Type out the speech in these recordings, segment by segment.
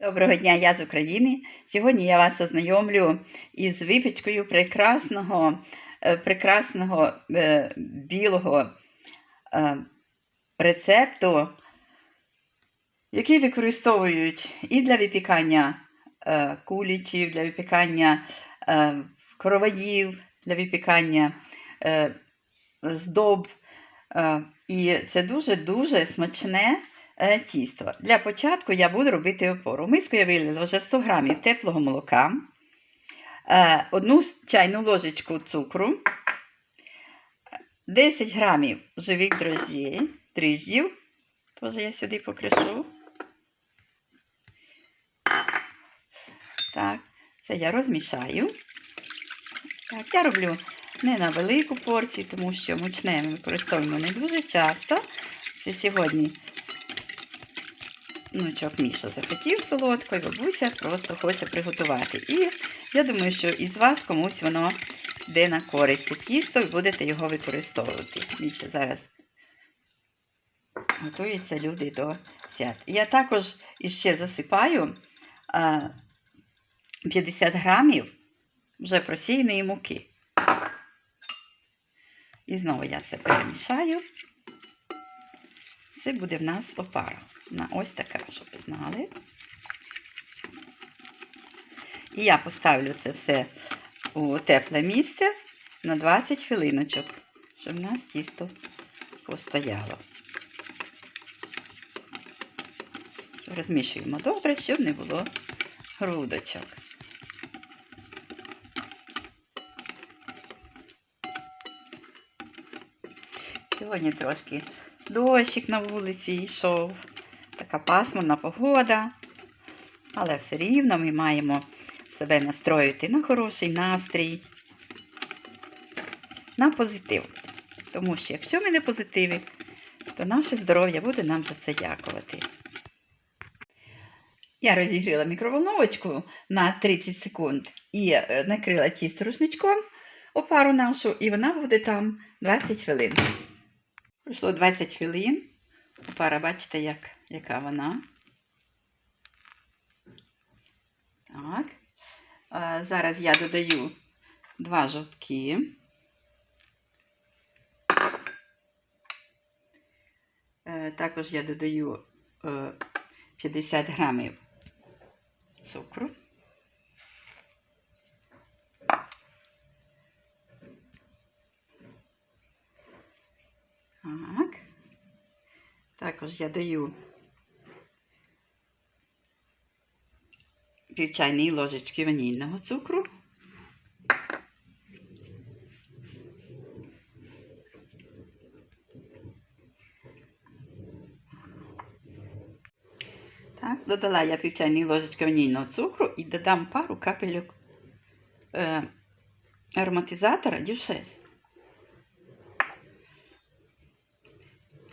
Доброго дня, я з України. Сьогодні я вас ознайомлю із випічкою прекрасного, е, прекрасного е, білого е, рецепту, який використовують і для випікання е, кулічів, для випікання е, короваїв, для випікання е, здоб. Е, І це дуже-дуже смачне тісто. Для початку я буду робити опору. Я вилила вже 100 грамів теплого молока, е, одну чайну ложечку цукру, 10 грамів живих дрожжей, дріжджів, теж я сюди покришу. Так, це я розмішаю. Так, я роблю не на велику порцію, тому що мучне ми використовуємо не дуже часто. Це сьогодні внучок Міша захотів солодкої, бабуся просто хоче приготувати. І я думаю, що із вас комусь воно йде на користь тісто і будете його використовувати. Міша зараз готуються люди до свят. Я також іще засипаю 50 грамів вже просіяної муки. І знову я це перемішаю. Це буде в нас опара. На ось така, щоб ви знали. І я поставлю це все у тепле місце на 20 хвилиночок, щоб в нас тісто постояло. Розмішуємо добре, щоб не було грудочок. Сьогодні трошки дощик на вулиці йшов, така пасмурна погода, але все рівно ми маємо себе настроїти на хороший настрій, на позитив. Тому що якщо ми не позитиві, то наше здоров'я буде нам за це дякувати. Я розігріла мікроволновочку на 30 секунд і е, накрила тісто рушничком опару нашу, і вона буде там 20 хвилин. Пройшло 20 хвилин. Опара, бачите, як, яка вона. Так. А, зараз я додаю два жовтки. Е, Також я додаю е, 50 грамів цукру. Так. Також я даю пів чайної ложечки ванільного цукру. Так, додала я пів чайної ложечки ванільного цукру і додам пару капелюк е, ароматизатора дюшес.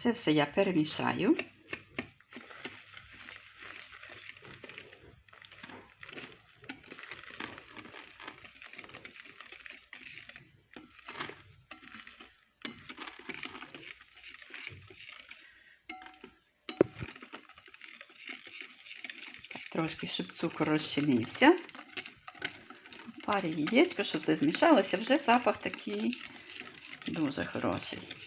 Це все я перемішаю. Трошки, щоб цукор розчинився. Парі яєчко, щоб все змішалося, вже запах такий дуже хороший.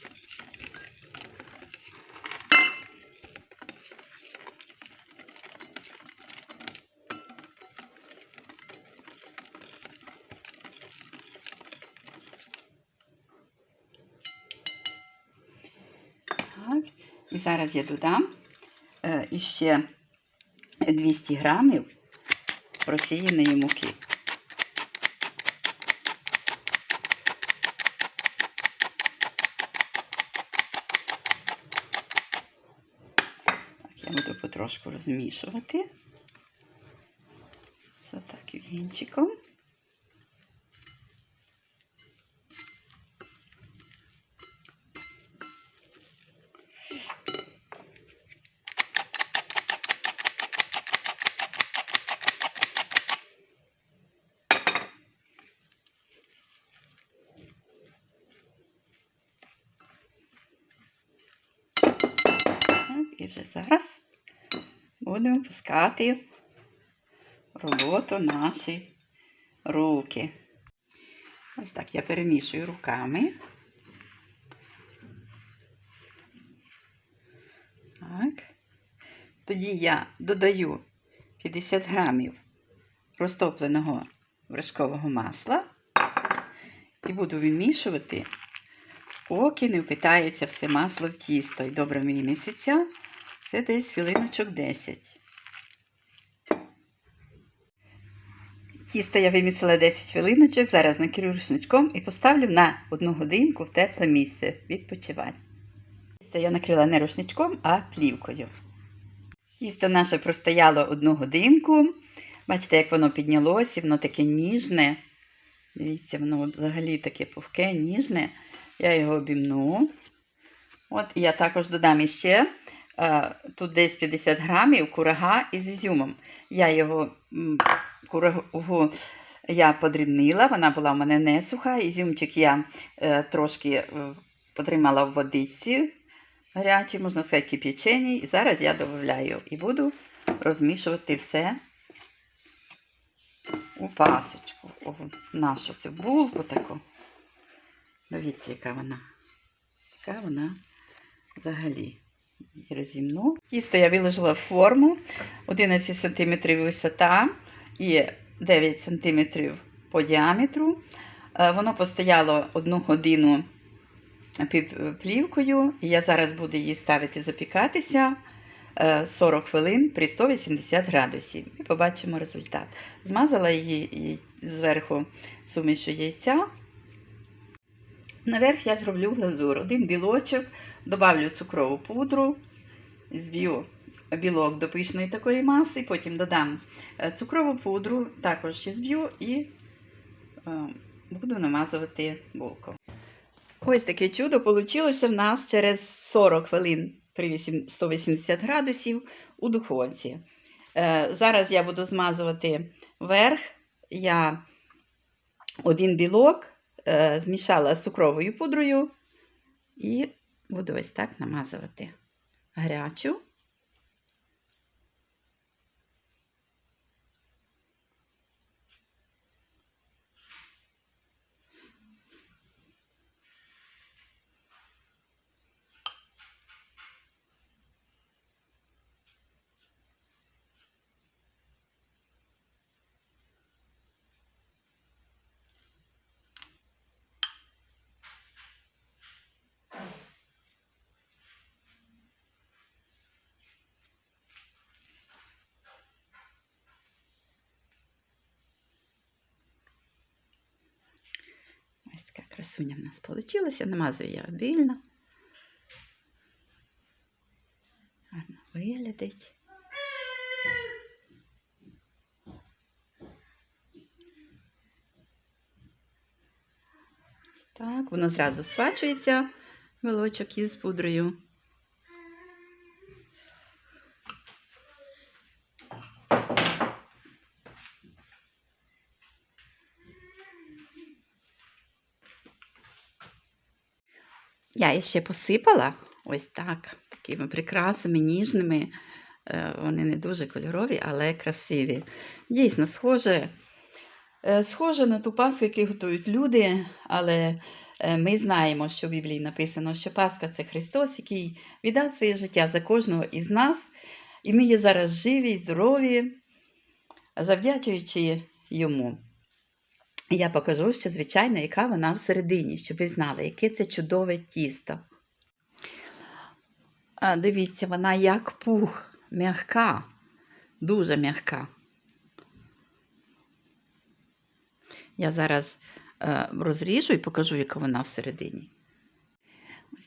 Так. І зараз я додам е, іще 200 грамів просіяної муки. Так, я буду потрошку розмішувати. Ось так вінчиком. Так, і вже зараз будемо пускати роботу наші руки. Ось так я перемішую руками. Так. Тоді я додаю 50 грамів розтопленого вершкового масла і буду вимішувати, поки не впитається все масло в тісто. І добре виміситься. Це десь хвилиночок 10. Тісто я вимісила 10 хвилиночок, зараз накрию рушничком і поставлю на одну годинку в тепле місце відпочивати. Тісто я накрила не рушничком, а плівкою. Тісто наше простояло одну годинку. Бачите, як воно піднялося, воно таке ніжне. Дивіться, воно взагалі таке пухке, ніжне. Я його обімну. От, і я також додам іще тут десь 50 грамів курага із ізюмом. Я його курагу я подрібнила, вона була в мене не суха. Ізюмчик я е, трошки е, потримала в водичці гарячій, можна сказати, кип'яченій. І зараз я додаю і буду розмішувати все у пасочку, у нашу цю булку таку. Дивіться, яка вона. Яка вона взагалі. Розімну. Тісто я виложила в форму 11 см висота і 9 см по діаметру. Е, Воно постояло одну годину під е, плівкою, і я зараз буду її ставити запікатися е, 40 хвилин при 180 градусів. І побачимо результат. Змазала її зверху сумішу яйця. Наверх я зроблю глазур. Один білочок, добавлю цукрову пудру, зб'ю білок до пишної такої маси, потім додам е, цукрову пудру, також ще зб'ю і е, буду намазувати булку. Ось таке чудо вийшло в нас через 40 хвилин при 180 градусів у духовці. Е, зараз я буду змазувати верх. Я один білок змішала з цукровою пудрою і буду ось так намазувати гарячу. Ось така красуня в нас вийшла. Намазую я обільно. Гарно виглядить. Так, воно зразу свачується, вилочок із пудрою. Я ще посипала ось так, такими прикрасами, ніжними. Е, Вони не дуже кольорові, але красиві. Дійсно, схоже, е, схоже на ту пасху, яку готують люди, але е, ми знаємо, що в Біблії написано, що Пасха це Христос, який віддав своє життя за кожного із нас. І ми є зараз живі, здорові, завдячуючи йому. Я покажу ще, звичайно, яка вона всередині, щоб ви знали, яке це чудове тісто. А, дивіться, вона як пух, м'яка, дуже м'яка. Я зараз е, розріжу і покажу, яка вона всередині.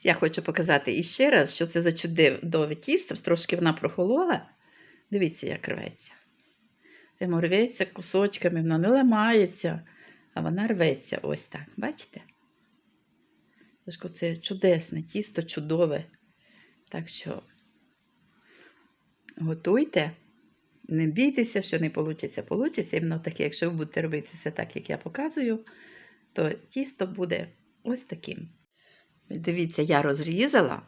Я хочу показати іще раз, що це за чудове тісто. Трошки вона прохолола. Дивіться, як рветься. Прямо рветься кусочками, вона не ламається, а вона рветься ось так. Бачите? Тож це чудесне тісто, чудове. Так що готуйте, не бійтеся, що не вийде. Получиться іменно таке, якщо ви будете робити все так, як я показую, то тісто буде ось таким. Дивіться, я розрізала.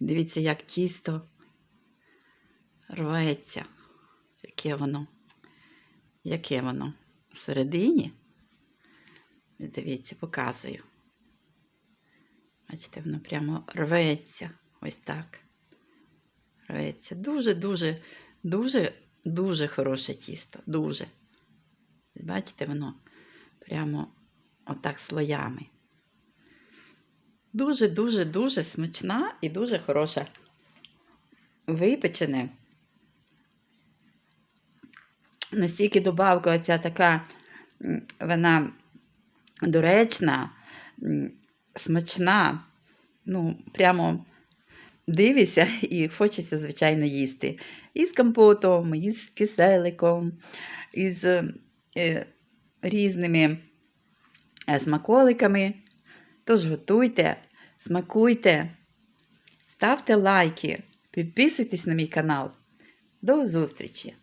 Дивіться, як тісто рветься. Яке воно яке воно всередині. Дивіться, показую. Бачите, воно прямо рветься. Ось так. Рветься. Дуже, дуже, дуже, хороше тісто. Дуже. Бачите, воно прямо отак слоями. Дуже, дуже, дуже смачна і дуже хороша. Випечене. Настільки добавка оця така, вона доречна, смачна. Ну, прямо дивишся і хочеться, звичайно, їсти. І з компотом, і з киселиком, і з е, різними е, смаколиками. Тож готуйте, смакуйте, ставте лайки, підписуйтесь на мій канал. До зустрічі!